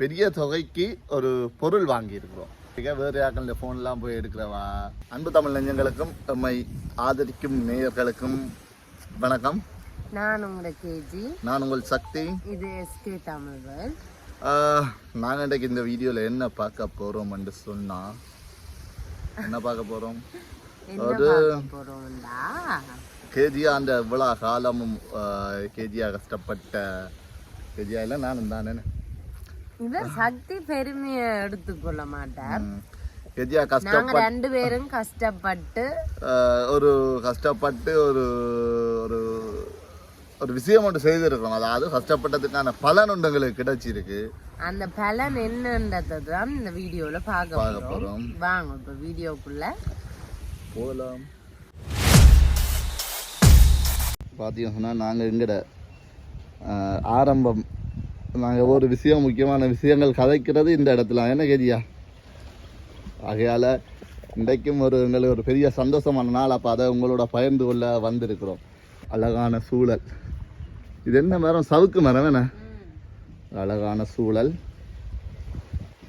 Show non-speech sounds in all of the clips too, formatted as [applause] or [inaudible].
பெரிய தொகைக்கு ஒரு பொருள் வாங்கி இருக்கிறோம் வேறு யாக்கள் இந்த ஃபோன்லாம் போய் எடுக்கிறவா? அன்பு தமிழ் நெஞ்சங்களுக்கும் எம்மை ஆதரிக்கும் நேயர்களுக்கும் வணக்கம். நான் உங்களோட கேஜி. நான் உங்கள் சக்தி. இது எஸ்கே தமிழ்வல் நாங்கள் இன்றைக்கு இந்த வீடியோவில் என்ன பார்க்க போகிறோம்னு சொன்னால் என்ன பார்க்க போகிறோம் போறோம்டா? கேஜியா அந்த இவ்வளோ காலமும் கேஜியா கஷ்டப்பட்ட கேஜியா இல்லை நானும் தானே இத சக்தி பெருமைய எடுத்துக்கொள்ள மாட்டார். நாங்க கஷ்டப்பட்டு ரெண்டு பேரும் கஷ்டப்பட்டு ஒரு கஷ்டப்பட்டு ஒரு ஒரு ஒரு விஷயம் ஒன்று செய்திருக்கிறோம். அதாவது கஷ்டப்பட்டதுக்கான பலன் ஒன்று எங்களுக்கு கிடைச்சிருக்கு. அந்த பலன் என்னன்றதை தான் இந்த வீடியோல பார்க்க போகிறோம் வாங்க இப்ப வீடியோக்குள்ள. போகலாம். பார்த்தீங்கன்னா நாங்கள் எங்கட ஆரம்பம் நாங்கள் ஒரு விஷயம் முக்கியமான விஷயங்கள் கதைக்கிறது இந்த இடத்துல. என்ன கேதியா ஆகையால் இன்றைக்கும் ஒரு எங்களுக்கு ஒரு பெரிய சந்தோஷமான நாள். அப்போ அதை உங்களோட பகிர்ந்து கொள்ள வந்திருக்கிறோம். அழகான சூழல். இது என்ன மரம்? சவுக்கு மரம் என்ன? அழகான சூழல்.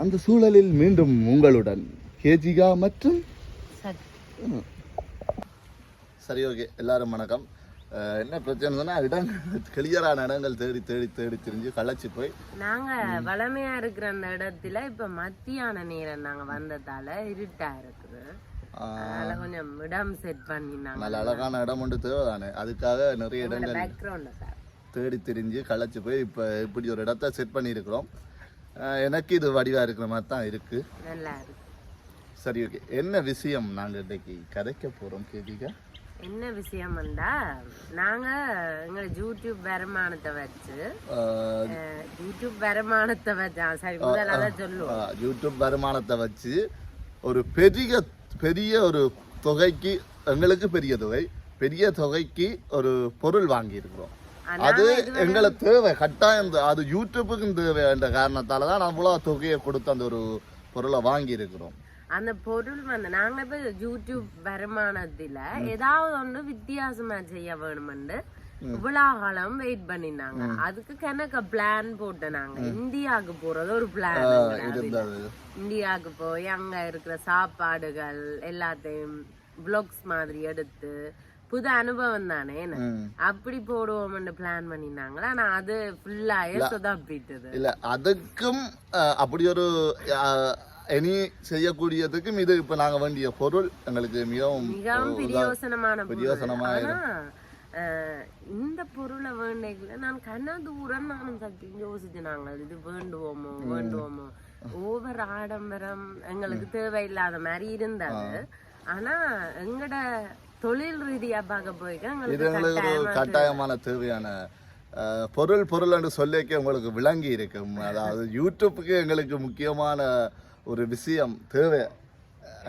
அந்த சூழலில் மீண்டும் உங்களுடன் கேஜிகா மற்றும் சரி ஓகே. எல்லாரும் வணக்கம். என்ன பிரச்சனைனா இடம் கிளியரான இடங்கள் தேடி தேடி தேடி திரிஞ்சு களைச்சி போய் நாங்க வளமையா இருக்கிற அந்த இடத்துல இப்ப மத்தியான நேரம் நாங்க வந்ததால இருட்டா இருக்குது. கொஞ்சம் இடம் செட் பண்ணினாங்க. நல்ல அழகான இடம் ஒன்று தேவைதானே? அதுக்காக நிறைய இடங்கள் தேடி திரிஞ்சு களைச்சி போய் இப்போ இப்படி ஒரு இடத்த செட் பண்ணியிருக்கிறோம். எனக்கு இது வடிவாக இருக்கிற மாதிரி தான் நல்லா இருக்கு. சரி ஓகே என்ன விஷயம் நாங்கள் இன்னைக்கு கதைக்க போகிறோம் கேதிகா என்ன விஷயம் வந்தா நாங்க எங்க யூடியூப் வருமானத்தை வச்சு யூடியூப் வருமானத்தை வச்சு சரி முதல்ல சொல்லுவோம். யூடியூப் வருமானத்தை வச்சு ஒரு பெரிய பெரிய ஒரு தொகைக்கு எங்களுக்கு பெரிய தொகை பெரிய தொகைக்கு ஒரு பொருள் வாங்கியிருக்கிறோம். அது எங்களுக்கு தேவை கட்டாயம் அது யூடியூப்புக்கும் தேவை என்ற காரணத்தால தான் அவ்வளோ தொகையை கொடுத்து அந்த ஒரு பொருளை வாங்கி இருக்கிறோம் அந்த பொருள் வந்து நாங்க இப்ப யூடியூப் வருமானத்துல ஏதாவது ஒன்று வித்தியாசமா செய்ய வேணுமென்று இவ்வளவு காலம் வெயிட் பண்ணினாங்க. அதுக்கு கணக்க பிளான் போட்டு நாங்க இந்தியாவுக்கு போறது ஒரு பிளான் இந்தியாவுக்கு போய் அங்க இருக்கிற சாப்பாடுகள் எல்லாத்தையும் vlogs மாதிரி எடுத்து புது அனுபவம் தானே. அப்படி போடுவோம்னு பிளான் பண்ணினாங்களா? ஆனா அது ஃபுல்லாயே சொதப்பிட்டது. இல்ல அதுக்கும் அப்படி ஒரு இனி செய்யக்கூடியதுக்கும் இது இப்ப நாங்க வேண்டிய பொருள் எங்களுக்கு மிகவும் பிரயோசனமான பொருள் பிரயோசனமா ஆனா அஹ், இந்த பொருளை வேண்டிக்கல நான் கண்ணா தூரம் நானும் சக்தி யோசிச்சு நாங்கள் இது வேண்டுவோமோ வேண்டுவோமோ ஓவர் ஆடம்பரம் எங்களுக்கு தேவையில்லாத மாதிரி இருந்தது ஆனா எங்கட தொழில் ரீதியா பார்க்க போய்க்க எங்களுக்கு கட்டாயமான தேவையான பொருள் பொருள் என்று சொல்லிக்க உங்களுக்கு விளங்கி இருக்கும் அதாவது யூடியூப்புக்கு எங்களுக்கு முக்கியமான ஒரு விஷயம் தேவை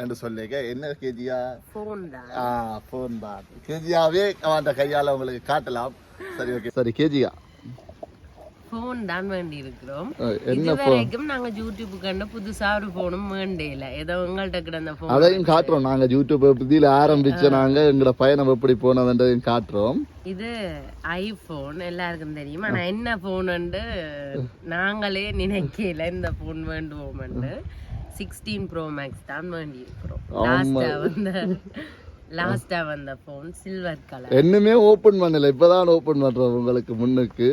என்று சொல்லிக்க என்ன கேஜியா? போன் ஆ ஃபோன் தான். கேஜியாவே அவன் கையால் உங்களுக்கு காட்டலாம். சரி ஓகே சரி கேஜியா? போன் தான் வேண்டி இருக்கிறோம் என்ன இதுவரைக்கும் நாங்க யூடியூப் கண்ட புதுசா ஒரு போனும் வேண்டியில. ஏதோ உங்கள்ட்ட கிடந்த போன் அதையும் காட்டுறோம். நாங்க யூடியூப் பத்தியில ஆரம்பிச்ச நாங்க எங்களோட பயணம் எப்படி போனதுன்றதையும் காட்டுறோம். இது ஐபோன் எல்லாருக்கும் தெரியும். ஆனா என்ன போனுண்டு நாங்களே நினைக்கல இந்த போன் வேண்டுவோம்னு சிக்ஸ்டீன் ப்ரோ மேக்ஸ் தான் வேண்டி இருக்கிறோம் லாஸ்டா வந்த லாஸ்டா வந்த போன் சில்வர் கலர் என்னமே ஓபன் பண்ணல. இப்பதான் ஓபன் பண்றோம் உங்களுக்கு முன்னுக்கு.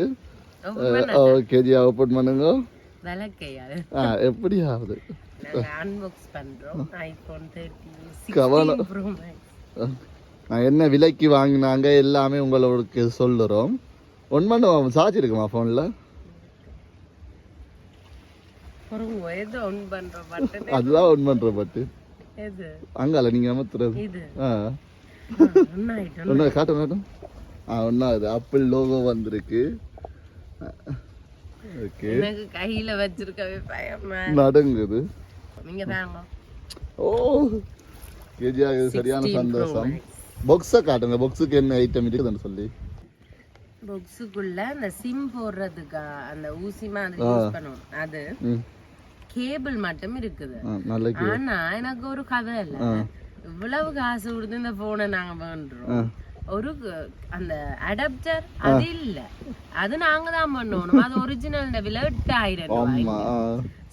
கேஜியா ஓபன் பண்ணுங்க. விளக்கையாது ஆ எப்படியாவது. நாங்க அன்பாக்ஸ் பண்றோம். ஐபோன் தேர்ட்டி கவனம். ப்ரோ மேக்ஸ் என்ன விலைக்கு வாங்கினாங்க எல்லாமே உங்களுக்கு சொல்லுறோம். ஒன் பண்ணுவோம் சார்ஜ் இருக்குமா ஃபோனில் ஒன் பண்ற [laughs] அதுதான் ஒன் பண்ணுற பட்டு. அங்கால நீங்கள் அமர்த்துறது ஒன்றா காட்டும் காட்டும் ஆ ஒன்றா இது ஆப்பிள் லோகோ வந்திருக்கு ஓகே. எனக்கு கையில வச்சிருக்கவே பயமா. நடுங்குது. நீங்க தாங்க. ஓ கேஜியாக சரியான சந்தோஷம். பாக்ஸை காட்டுங்க. பாக்ஸுக்கு என்ன ஐட்டம் இருக்குதுன்னு சொல்லி. பாக்ஸுக்குள்ள அந்த சிம் போடுறதுக்கு அந்த ஊசி மாதிரி யூஸ் பண்ணுவோம். அது கேபிள் மட்டும் இருக்குது ஆனா எனக்கு ஒரு கதை இல்ல இவ்வளவு காசு கொடுத்து இந்த போனை நாங்க வேண்டுறோம் ஒரு அந்த அடாப்டர் அது இல்ல. அது நாங்க தான் பண்ணணும். அது ஒரிஜினல் விலை எட்டாயிரம் ரூபாய்.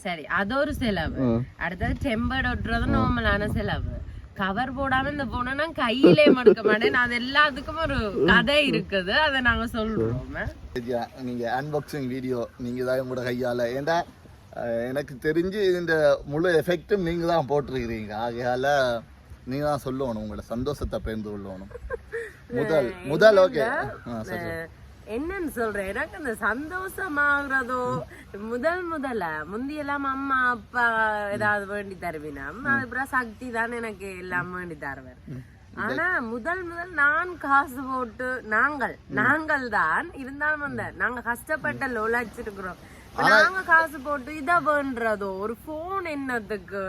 சரி அது ஒரு செலவு. அடுத்தது டெம்பர்ட் ஒட்டுறது நார்மலான செலவு. கவர் போடாம இந்த போன நான் கையிலே மடுக்க மாட்டேன். அது எல்லாத்துக்கும் ஒரு கதை இருக்குது. அதை நாங்க சொல்றோம். நீங்க அன்பாக்சிங் வீடியோ நீங்க தான் உங்களோட கையால. ஏண்டா அஹ், எனக்கு தெரிஞ்சு இந்த முழு எஃபெக்டும் நீங்க தான் போட்டிருக்கிறீங்க. ஆகையால நீங்க தான் சொல்லணும் உங்களோட சந்தோஷத்தை பகிர்ந்து கொள்ளணும். முதல் முதல் ஓகே. என்னன்னு சொல்றேன். எனக்கு அந்த சந்தோஷமாகறதோ முதல் முதல்ல முந்தியெல்லாம் அம்மா அப்பா ஏதாவது வேண்டி தருவினா அப்புறம் சக்தி தான் எனக்கு எல்லாம் வேண்டி தருவார். ஆனா முதல் முதல் நான் காசு போட்டு நாங்கள் நாங்கள் தான் இருந்தாலும் அந்த நாங்க கஷ்டப்பட்ட உழைச்சிருக்கிறோம் நாங்க காசு போட்டு இதை வேண்டுறதோ ஒரு போன் என்னத்துக்கு?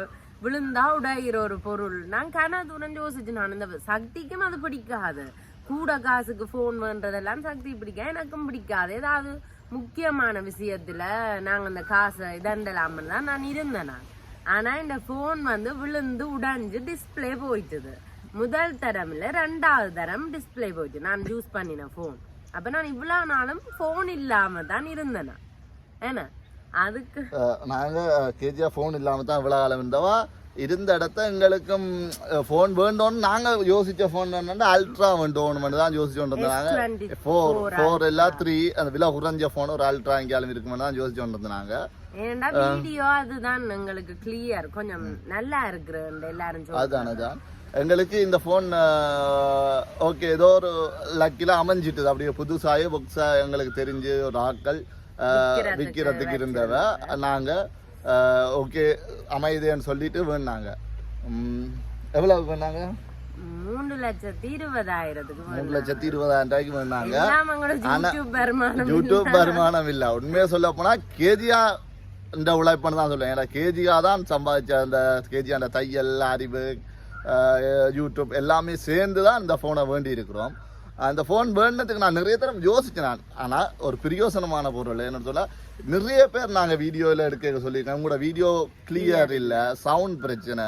விழுந்தா உடையிற ஒரு பொருள். நான் கனவு உடனே யோசிச்சு நான் இந்த சக்திக்கும் அது பிடிக்காது. கூட காசுக்கு போன் வேண்டதெல்லாம் சக்தி பிடிக்க எனக்கும் பிடிக்காது. ஏதாவது முக்கியமான விஷயத்துல நாங்க அந்த காசை இதண்டலாம தான் நான் இருந்தேன் நான். ஆனா இந்த போன் வந்து விழுந்து உடைஞ்சு டிஸ்ப்ளே போயிட்டுது. முதல் தரம் ரெண்டாவது தரம் டிஸ்பிளே போயிட்டு. நான் யூஸ் பண்ணின ஃபோன் அப்ப நான் இவ்வளவு நாளும் ஃபோன் இல்லாம தான் இருந்தேன் ஏன்னா அதுக்கு நாங்க கேஜியா ஃபோன் இல்லாம தான் இவ்வளவு காலம் இருந்தவா? இருந்த இடத்த எங்களுக்கும் ஃபோன் வேண்டோம்னு நாங்க யோசிச்ச ஃபோன் என்னன்னா அல்ட்ரா வேண்டோம் தான் யோசிச்சு கொண்டிருந்தாங்க S24 ஃபோர் ஃபோர் எல்லாம் த்ரீ அந்த விலை குறைஞ்ச ஃபோன் ஒரு அல்ட்ரா எங்கேயாலும் இருக்குமென்னு தான் யோசிச்சு கொண்டிருந்தாங்க ஏன்டா வீடியோ அதுதான் எங்களுக்கு கிளியர் கொஞ்சம் நல்லா இருக்கு எல்லாரும். அதுதான் அதுதான் எங்களுக்கு இந்த ஃபோன் ஓகே ஏதோ ஒரு லக்கில அமைஞ்சிட்டுது. அப்படியே புதுசாயே புக்ஸா எங்களுக்கு தெரிஞ்சு ஒரு ஆட்கள் விற்கிறதுக்கு இருந்தவ நாங்க ஓகே அமையுதுன்னு சொல்லிட்டு வேணாங்க எவ்வளவு வேணாங்க மூணு லட்சத்தி இருபதாயிரத்துக்கு. மூணு லட்சத்தி இருபதாயிரம் ரூபாய்க்கு எங்களோட யூடியூப் வருமானம் இல்ல. உண்மையா சொல்ல போனா கேஜியா இந்த உழைப்புன்னு தான் சொல்லுவேன். ஏன்னா கேஜியா தான் சம்பாதிச்ச அந்த கேஜி அந்த தையல் அறிவு யூடியூப் எல்லாமே சேர்ந்து தான் இந்த ஃபோனை வேண்டி இருக்கிறோம் அந்த ஃபோன் வேண்டதுக்கு நான் நிறைய தரம் யோசிச்சேன் நான். ஆனால் ஒரு பிரயோசனமான பொருள் என்ன சொல்ல நிறைய பேர் நாங்கள் வீடியோவில் எடுக்க சொல்லியிருக்கோம் உங்களோட வீடியோ கிளியர் இல்லை சவுண்ட் பிரச்சனை.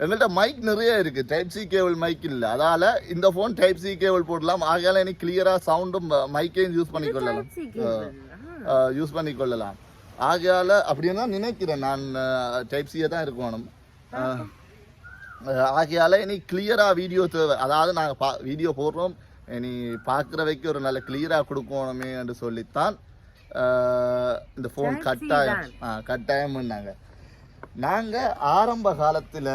எங்கள்கிட்ட மைக் நிறைய இருக்கு. டைப் சி கேபிள் மைக் இல்ல. அதால இந்த ஃபோன் டைப் சி கேபிள் போடலாம். ஆகையால எனக்கு கிளியரா சவுண்டும் மைக்கையும் யூஸ் பண்ணிக்கொள்ளலாம். யூஸ் பண்ணிக்கொள்ளலாம். ஆகையால அப்படின்னு தான் நினைக்கிறேன். நான் டைப் சியை தான் இருக்கணும் ஆகையால இனி கிளியரா வீடியோ தேவை. அதாவது நாங்கள் பா வீடியோ போடுறோம். இனி பார்க்குறவைக்கு ஒரு நல்ல கிளியராக கொடுக்கணுமே என்று சொல்லித்தான் இந்த ஃபோன் கட்டாயம். ஆ கட்டாயம் பண்ணாங்க நாங்கள் ஆரம்ப காலத்தில்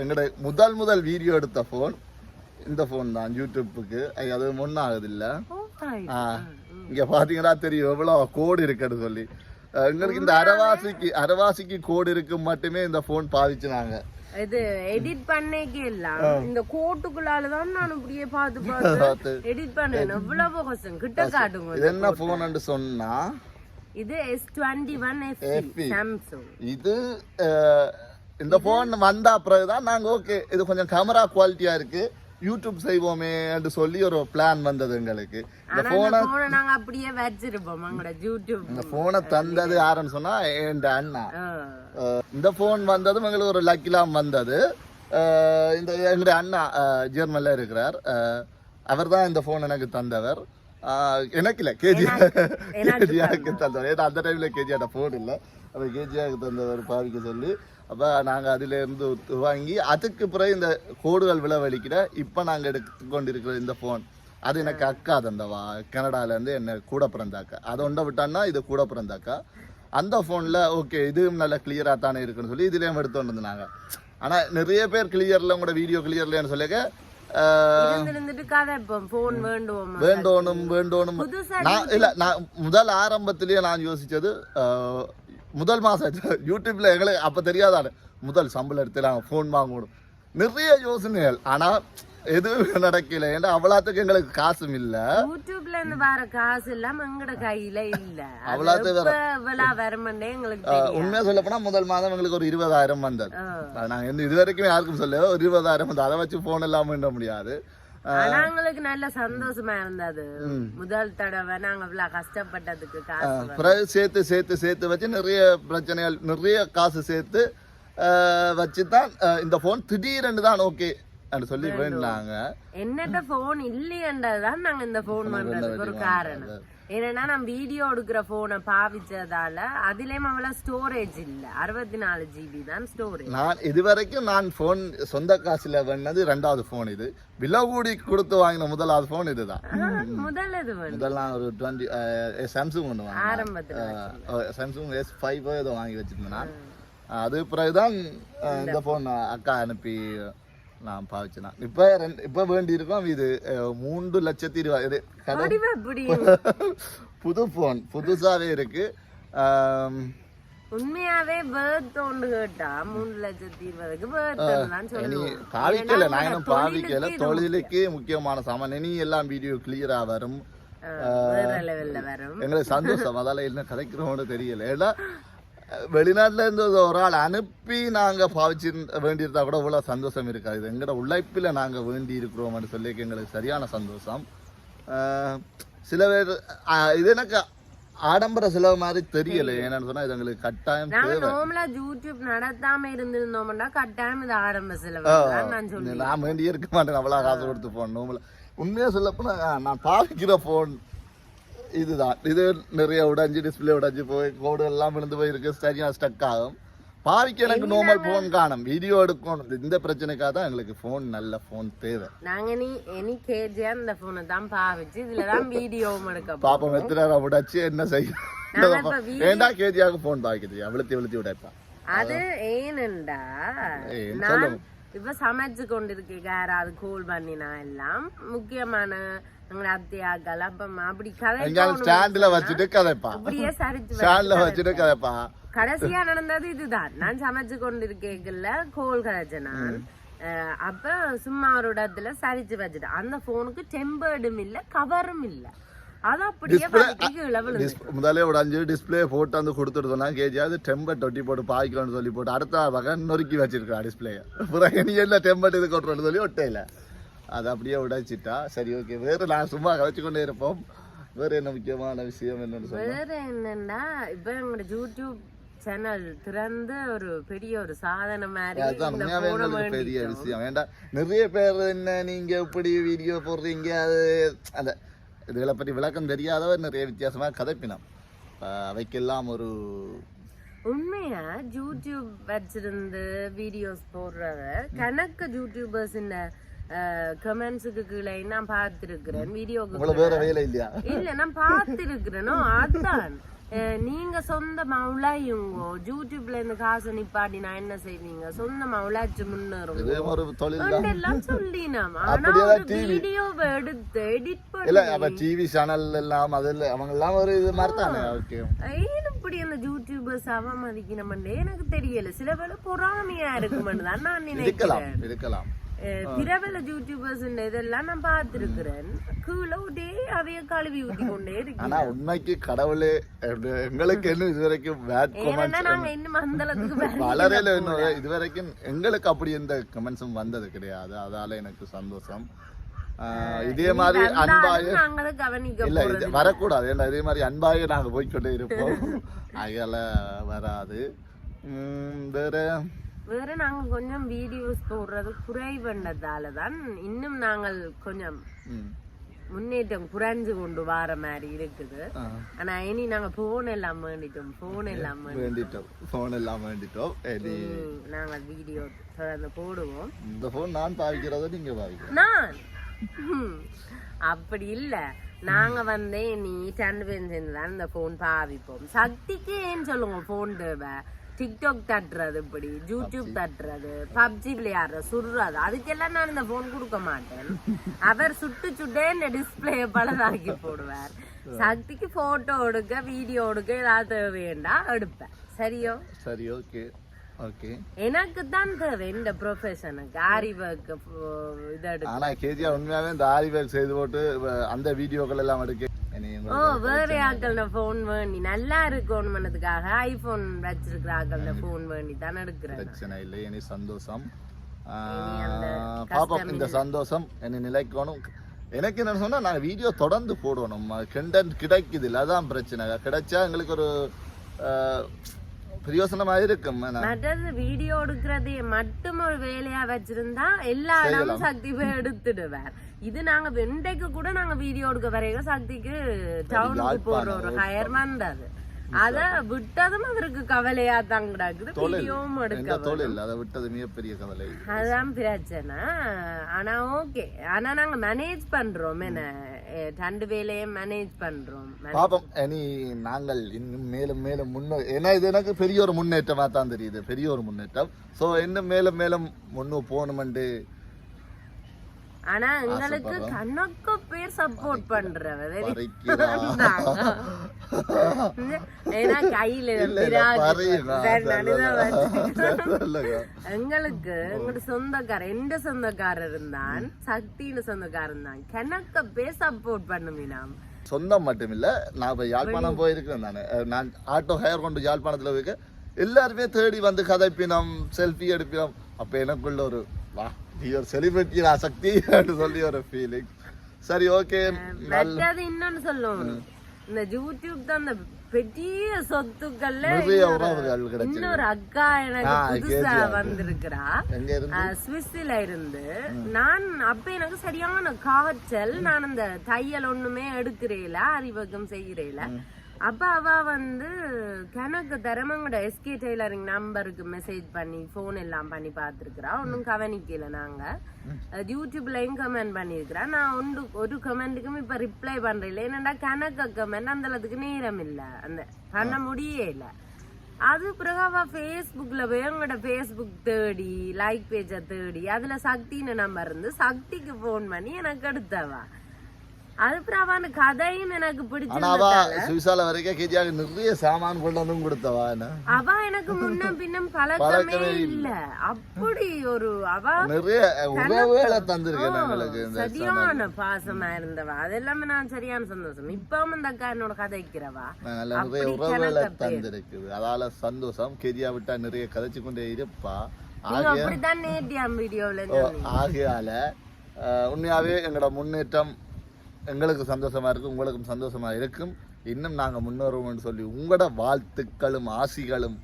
எங்களோட முதல் முதல் வீடியோ எடுத்த ஃபோன் இந்த ஃபோன் தான் யூடியூப்புக்கு. அது முன்னாகுது இல்லை ஆ இங்கே பார்த்தீங்கன்னா தெரியும் எவ்வளோ கோடு இருக்குன்னு சொல்லி. எங்களுக்கு இந்த அரவாசிக்கு அரவாசிக்கு கோடு இருக்கு மட்டுமே இந்த ஃபோன் பாதிச்சுனாங்க. இது எடிட் பண்ணேக்கே எல்லாம் இந்த கோட்டுக்குள்ளாலதான் நான் இப்படியே பார்த்து [laughs] பார்த்து. எடிட் பண்ணேன். எவ்வளவு கஷ்டம் கிட்ட காட்டுங்க இது என்ன ஃபோன் சொன்னா? இது S twenty one F Samsung இது இந்த ஃபோன் வந்த பிறகுதான் நாங்க ஓகே இது கொஞ்சம் கேமரா குவாலிட்டியா இருக்கு. யூடியூப் செய்வோமே என்று சொல்லி ஒரு பிளான் வந்தது எங்களுக்கு. இந்த போனை நாங்க அப்படியே வச்சிருப்போம் யூடியூப் இந்த ஃபோனை தந்தது யாருன்னு சொன்னா என் அண்ணா. இந்த ஃபோன் வந்ததும் எங்களுக்கு ஒரு லக்கிலாம் வந்தது. இந்த எங்களுடைய அண்ணா ஜெர்மன்ல இருக்கிறார். அவர் தான் இந்த ஃபோன் எனக்கு தந்தவர். எனக்கு இல்லை கேஜி கேஜியாவுக்கு தந்தவர். ஏன்னா அந்த டைமில் கேஜியாட்ட ஃபோன் இல்லை. அவர் கேஜியாவுக்கு தந்தவர் பாவிக்க சொல்லி அப்போ நாங்கள் அதிலேருந்து வாங்கி அதுக்கு பிறகு இந்த கோடுகள் விளவழிக்கிற இப்போ நாங்கள் எடுத்துக்கொண்டு இருக்கிற இந்த ஃபோன் அது எனக்கு அக்கா தந்தவா. கனடாலேருந்து என்ன கூட பிறந்த அக்கா. அதை ஒன்றை விட்டான்னா இது கூட பிறந்த அக்கா. அந்த ஃபோனில் ஓகே இதுவும் நல்ல கிளியராக தானே இருக்குன்னு சொல்லி இதுலேயும் எடுத்து வந்திருந்தாங்க. ஆனால் நிறைய பேர் கிளியரில் உங்களோட வீடியோ கிளியர்லன்னு சொல்லிக்க வேண்டோணும் புதுசா நான் இல்ல நான் முதல் ஆரம்பத்திலேயே நான் யோசிச்சது அஹ், முதல் மாசம் யூடியூப்ல எங்களுக்கு அப்ப தெரியாதானே. முதல் சம்பளம் எடுத்து நாங்கள் ஃபோன் வாங்கணும் நிறைய யோசனைகள். ஆனா எதுவும் நடக்கல. ஏன்னா அவ்வளோத்துக்கு எங்களுக்கு காசும் இல்ல. யூடியூப்ல இருந்து வர காசு எல்லாம் எங்கட கையில இல்ல. தெரியும் உண்மையா சொல்ல போனா முதல் மாதம் எங்களுக்கு ஒரு இருபதாயிரம் வந்தது. நாங்க இது வரைக்கும் யாருக்கும் சொல்ல ஒரு இருபதாயிரம் வந்து அதை வச்சு ஃபோன் எல்லாம் பண்ண முடியாது. ஆனா எங்களுக்கு நல்ல சந்தோஷமா இருந்தது. முதல் தடவை நாங்க இவ்வளவு கஷ்டப்பட்டதுக்கு காசு. பிறகு சேர்த்து சேர்த்து சேர்த்து வச்சு நிறைய பிரச்சனைகள் நிறைய காசு சேர்த்து வச்சு தான் இந்த ஃபோன் திடீரென்று தான் ஓகே சொல்லி என்னட்ட போன் இல்லையன்றதுதான் நாங்க இந்த போன் பண்றதுக்கு ஒரு காரணம். ஏன்னா நான் வீடியோ எடுக்கிற போனை பாவிச்சதால அதுலயும் அவ்வளவு ஸ்டோரேஜ் இல்ல. அறுபத்தி நாலு ஜிபி தான் ஸ்டோரேஜ் நான் இதுவரைக்கும் நான் ஃபோன் சொந்த காசுல வேணது ரெண்டாவது ஃபோன் இது. விலை கூடி கொடுத்து வாங்கின முதலாவது ஃபோன் இதுதான். முதல்ல இது வேணும் முதல்லாம் ஒரு டுவெண்ட்டி சாம்சங் ஒன்று வாங்கினேன். ஆரம்பத்துல. சாம்சங் எஸ் ஃபைவ் ஏதோ வாங்கி வச்சிருந்தேன் நான். அது பிறகுதான் இந்த ஃபோன் அக்கா அனுப்பி நான் பாவிச்சேன். இப்போ ரெண்டு இப்போ வேண்டி இருக்கோம் இது மூன்று லட்சத்தி இருபது புது ஃபோன் புதுசாவே இருக்கு. உண்மையாவே பேர்த் ஒன்று கேட்டா மூணு லட்சத்தி இருபதுக்கு பேர்த் தான் இனி சொல்லுவோம். பாவிக்கல ஏன்னா நான் இன்னும் பாவிக்கல. தொழிலுக்கு முக்கியமான சாமான். இனி எல்லாம் வீடியோ கிளியரா வரும். எங்களுக்கு சந்தோஷம். அதால என்ன கதைக்கிறோம்னு தெரியல. ஏன்னா வெளிநாட்டுல இருந்து ஒரு ஆள் அனுப்பி நாங்க பாவிச்சு வேண்டியிருந்தா கூட இவ்வளவு சந்தோஷம் இருக்காது. இது எங்களோட உழைப்பில் நாங்க வேண்டி இருக்கிறோம்னு சொல்லி எங்களுக்கு சரியான சந்தோஷம். சில பேர் இது எனக்கு ஆடம்பர செலவு மாதிரி தெரியல. என்னன்னு சொன்னா இது எங்களுக்கு கட்டாயம் நார்மலா யூடியூப் நடத்தாம இருந்திருந்தோம்னா கட்டாயம் இது ஆரம்ப செலவு. நான் சொல்லுவேன் நான் வேண்டியே இருக்க மாட்டேன். அவ்வளோ காசு கொடுத்து போன் நோம்பில் உண்மையாக சொல்லப்போனா நான் பாவிக்கிற ஃபோன் இதுதான். இது நிறைய உடைஞ்சு டிஸ்பிளே உடைஞ்சு போய் கோடு எல்லாம் விழுந்து போய் இருக்கு சரியாக ஸ்டக் ஆகும். பாவிக்க எனக்கு நார்மல் ஃபோன் காணும். வீடியோ எடுக்கணும். இந்த பிரச்சனைக்காக தான் எங்களுக்கு ஃபோன் நல்ல ஃபோன் தேவை. நாங்க நீ எனி கேஜியா இந்த போனை தான் பாவிச்சு இதுலதான் வீடியோவும் எடுக்க. பாப்போம் எத்தனை நேரம் உடைச்சு என்ன செய்யும் [laughs] ஏண்டா கேஜியாக ஃபோன் பாவிக்கிறது அவ்வளோத்தி வெளுத்தி உடைப்பான் அது ஏனண்டா ஏன் நான். இப்ப சமைச்சு கொண்டிருக்க யாராவது கோல் பண்ணினா எல்லாம். முக்கியமான எங்களை அப்படி கதை ஸ்டாண்டில் வச்சுட்டு அப்படியே சரிச்சு ஸ்டாண்டில் வச்சுட்டு கதைப்பான் கடைசியா நடந்தது இதுதான். நான் சமைச்சு கொண்டிருக்கேக்கல கோல் கதைச்ச நான் அப்ப சும்மா ஒரு இடத்துல சரிச்சு வச்சுட்டேன் அந்த போனுக்கு டெம்பர்டும் இல்ல கவரும் இல்ல. ஒரு அஞ்சு டிஸ்பிளே போட்டு வந்து கொடுத்துட்டு சொன்னா கேஜி அது டெம்பர் தொட்டி போட்டு பாய்க்கலாம்னு சொல்லி போட்டு அடுத்த வகை நொறுக்கி வச்சிருக்கா டிஸ்பிளே பிறகு நீ என்ன டெம்பர் இது கொட்டுறோன்னு சொல்லி ஒட்டையில அது அப்படியே உடைச்சிட்டா. சரி ஓகே வேறு நான் சும்மா கொண்டே இருப்போம். வேறு என்ன முக்கியமான விஷயம் என்னன்னு வேற என்னன்னா இப்ப எங்களோட யூடியூப் சேனல் திறந்து ஒரு பெரிய ஒரு சாதனை மாதிரி பெரிய. விஷயம். வேண்டாம் நிறைய பேர் என்ன நீங்க எப்படி வீடியோ போடுறீங்க? அது அந்த இதுகளை பற்றி விளக்கம் தெரியாதவர் நிறைய வித்தியாசமா கதைப்பினோம். அவைக்கெல்லாம் ஒரு உண்மையா யூடியூப் வச்சிருந்து வீடியோஸ் போடுறத கணக்கு யூடியூபர்ஸ் இந்த கமெண்ட்ஸுக்கு கீழே நான் பார்த்திருக்கிறேன் வீடியோக்கு உங்களுக்கு வேற வேலை இல்லையா? இல்ல நான் பார்த்திருக்கிறேனோ. அதான். அஹ், நீங்க சொந்தமா உழையுங்கோ. யூடியூப்ல இருந்து காசு நிப்பாட்டி நான் என்ன செய்வீங்க? சொந்தமா உழைச்சு முன்னேறும். சொல்லினாம். ஆனா ஒரு TV. வீடியோவை எடுத்து எடிட் பண்ணி டிவி சேனல் எல்லாம் அதுல அவங்க எல்லாம் ஒரு இது மாதிரி தானே இப்படி அந்த யூடியூபர்ஸ் அவமதிக்கணும்னு எனக்கு தெரியல. சில வேளை பொறாமையா இருக்குமென்னு தான் நான் நினைக்கிறேன். இருக்கலாம். பிரபல யூடியூபர்ஸ் இதெல்லாம் நான் பார்த்திருக்கிறேன். கீழே ஒரே அவைய கழுவி ஊத்தி கொண்டே இருக்கு ஆனா உண்மைக்கு கடவுளே எங்க- எங்களுக்கு என்ன இதுவரைக்கும் பேட் கமெண்ட்ஸ் நாங்க இன்னும் அந்த அளவுக்கு வளரையில இன்னும் இதுவரைக்கும் எங்களுக்கு அப்படி எந்த கமெண்ட்ஸும் வந்தது கிடையாது. அதால எனக்கு சந்தோஷம். இதே மாதிரி அன்பாய இல்ல இது வரக்கூடாது. ஏன்னா இதே மாதிரி அன்பாய நாங்க போய்க்கொண்டே இருப்போம். [laughs] அதால வராது. வேற? வேற நாங்க கொஞ்சம் வீடியோஸ் போடுறது குறைவண்டதால தான் இன்னும் நாங்கள் கொஞ்சம் முன்னேற்றம் குறைஞ்சு கொண்டு வர மாதிரி இருக்குது. ஆனா இனி நாங்க போன் எல்லாம் வேண்டிட்டோம் போன் எல்லாம் வேண்டி- வேண்டிட்டோம். ஃபோன் எல்லாம் வேண்டிட்டோம். நாங்க வீடியோ தொடர்ந்து போடுவோம். இந்த ஃபோன் நான் பாவிக்கிறத நீங்க பாவிக்கிறோம் நான்? அப்படி இல்ல. நாங்க வந்து நீ சேர்ந்து தான் இந்த போன் பாவிப்போம். சக்திக்கு ஏன் சொல்லுங்க போன் தேவை. டிக்டாக் தட்டுறது இப்படி யூடியூப் தட்டுறது பப்ஜி விளையாடுறது சுடுறது. அதுக்கெல்லாம் நான் இந்த போன் கொடுக்க மாட்டேன். அவர் சுட்டு சுட்டே இந்த டிஸ்பிளே பலதாக்கி போடுவார். சக்திக்கு போட்டோ எடுக்க வீடியோ எடுக்க ஏதாவது தேவையண்டா? எடுப்பேன். சரியோ? சரி ஓகே ஓகே எனக்கு தான் தேவை இந்த ப்ரொஃபஷனுக்கு ஆரி ஒர்க் இது ஆனா கேஜியா உண்மையாவே இந்த ஆரி வேல் செய்து போட்டு அந்த வீடியோக்கள் எல்லாம் எடுக்க ஓ வேற ஆக்கள போன் வேண்டி. நல்லா இருக்கணும்னதுக்காக ஐபோன் வச்சிருக்கிற ஆக்கள போன் வேண்டி தான் எடுக்கிறேன் பிரச்சனை இல்லை இனி சந்தோஷம். பாப்போம் இந்த சந்தோஷம் இனி நிலைக்கணும். எனக்கு என்ன சொன்னா நான் வீடியோ தொடர்ந்து போடணும். கண்டென்ட் கிடைக்குது இல்லை அதான் பிரச்சனை. கிடைச்சா எங்களுக்கு ஒரு பிரயோசனமா இருக்கும்? மற்றது வீடியோ எடுக்கிறதே மட்டும் ஒரு வேலையா வச்சிருந்தா எல்லா இடமும் சக்தி போய் எடுத்துடுவார். இது நாங்க வெண்டைக்கு கூட நாங்க வீடியோ எடுக்க வரைக்கும் சக்திக்கு டவுனுக்கு போற ஒரு ஹயர் வந்தது அத. விட்டதும் அவருக்கு கவலையா தான் கிடக்குது. வீடியோவும் எடுக்க தொழில்? அதை விட்டது மிகப்பெரிய கவலை. அதான் பிரச்சனை. ஆனா ஓகே ஆனா நாங்க மேனேஜ் பண்றோம். என்ன? ரெண்டு வேலையும் மேனேஜ் பண்றோம். பாப்போம் இனி நாங்கள் இன்னும் மேலும் மேலும் முன்னே ஏன்னா இது எனக்கு பெரிய ஒரு முன்னேற்றமா தான் தெரியுது. பெரிய ஒரு முன்னேற்றம். சோ இன்னும் மேலும் மேலும் முன்னு போகணுமெண்டு ஆனா எங்களுக்கு கணக்கு பேர் சப்போர்ட் பண்றவ [laughs] ஏன்னா கையில. எங்களுக்கு எங்களோட சொந்தக்காரர் எந்த சொந்தக்காரர் இருந்தான் சக்தின்னு சொந்தக்காரன் தான் கணக்க பேர் சப்போர்ட் பண்ணுவீனாம் சொந்தம் மட்டும் இல்ல நான் இப்ப யாழ்ப்பாணம் போயிருக்கேன் நான். நான் ஆட்டோ ஹயர் கொண்டு யாழ்ப்பாணத்துல போயிருக்க. எல்லாருமே தேடி வந்து கதைப்பினோம் செல்ஃபி எடுப்பினோம். அப்ப எனக்குள்ள ஒரு வா நீ ஒரு செலிபிரிட்டி சக்தி சொல்லி ஒரு ஃபீலிங் சரி ஓகே இன்னொன்னு சொல்லுவோம் இந்த யூடியூப் தான் அந்த பெரிய சொத்துக்கள்ல இன்னொரு- அக்கா எனக்கு புதுசா? வந்திருக்கிறா சுவிஸ்ல இருந்து நான் அப்ப எனக்கு சரியான காய்ச்சல் நான் அந்த தையல் ஒண்ணுமே எடுக்கிறேல அறிவகம் செய்கிறேல அப்ப அவ வந்து கணக்கு தரமங்கட எஸ்கே டெய்லரிங் நம்பருக்கு மெசேஜ் பண்ணி ஃபோன் எல்லாம் பண்ணி பார்த்துருக்குறா. ஒன்றும் கவனிக்கல நாங்க. அஹ், யூடியூப்லயும் கமெண்ட் பண்ணியிருக்கிறா. நான் ஒன்று ஒரு கமெண்ட்டுக்கும் இப்ப ரிப்ளை பண்றேன். என்னடா கணக்கு கமெண்ட் அந்த அளவுக்கு நேரம் இல்ல. அந்த பண்ண முடியே இல்ல. அது பிறகு அவ ஃபேஸ்புக்ல போய் அவங்களோட ஃபேஸ்புக் தேடி லைக் பேஜை தேடி அதுல சக்தின்னு நம்பர் இருந்து சக்திக்கு ஃபோன் பண்ணி எனக்கு எடுத்தவா. அது பிறகு அவன் கதையும் எனக்கு அவ சுவிசால வரைக்கும் கேஜியாக நிறைய சாமான் கொண்டு வந்து கொடுத்தவா அவ எனக்கு முன்ன பின்னம் பழக்கமே இல்ல. அப்படி ஒரு அவ நிறைய உறவுகளை தந்திருக்கேன் எங்களுக்கு இந்த சரியான பாசமா இருந்தவா. அதெல்லாமே நான் சரியான சந்தோஷம். இப்பவும் இந்த அக்கா என்னோட கதைக்கிறவா நிறைய உறவுகளை. தந்திருக்குது. அதால சந்தோஷம். கெதியா விட்டா நிறைய கதைச்சு கொண்டே இருப்பா அப்படித்தான் நேட்டியாம் வீடியோல ஓ, ஆகையால உண்மையாவே எங்களோட முன்னேற்றம் எங்களுக்கு சந்தோஷமா இருக்கு உங்களுக்கும் சந்தோஷமா இருக்கும். இன்னும் நாங்க முன்னேறுவோம்னு சொல்லி உங்களோட வாழ்த்துக்களும் ஆசிகளும்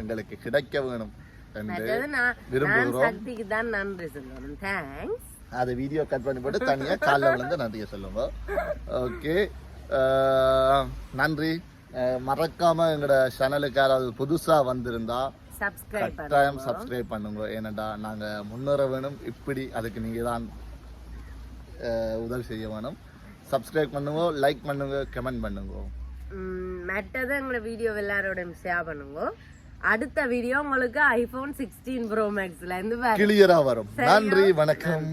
எங்களுக்கு கிடைக்க வேணும் என்று விரும்புகிறோம். அதை வீடியோ கட் பண்ணி போட்டு தனியாக காலைல விழுந்து நன்றியை சொல்லுங்க. ஓகே நன்றி. மறக்காம எங்களோட சேனலுக்கு யாராவது புதுசா வந்திருந்தா கட்டாயம் சப்ஸ்கிரைப் பண்ணுங்க. ஏனண்டா நாங்க முன்னேற வேணும். இப்படி அதுக்கு நீங்க தான் உதவி செய்ய வேணும். சப்ஸ்கிரைப் பண்ணுங்க லைக் பண்ணுங்க கமெண்ட் பண்ணுங்க. மற்றது எங்களோட வீடியோ எல்லாரோடையும் ஷேர் பண்ணுங்க. அடுத்த வீடியோ உங்களுக்கு ஐபோன் சிக்ஸ்டீன் ப்ரோ மேக்ஸ்ல இருந்து கிளியரா வரும். நன்றி வணக்கம்.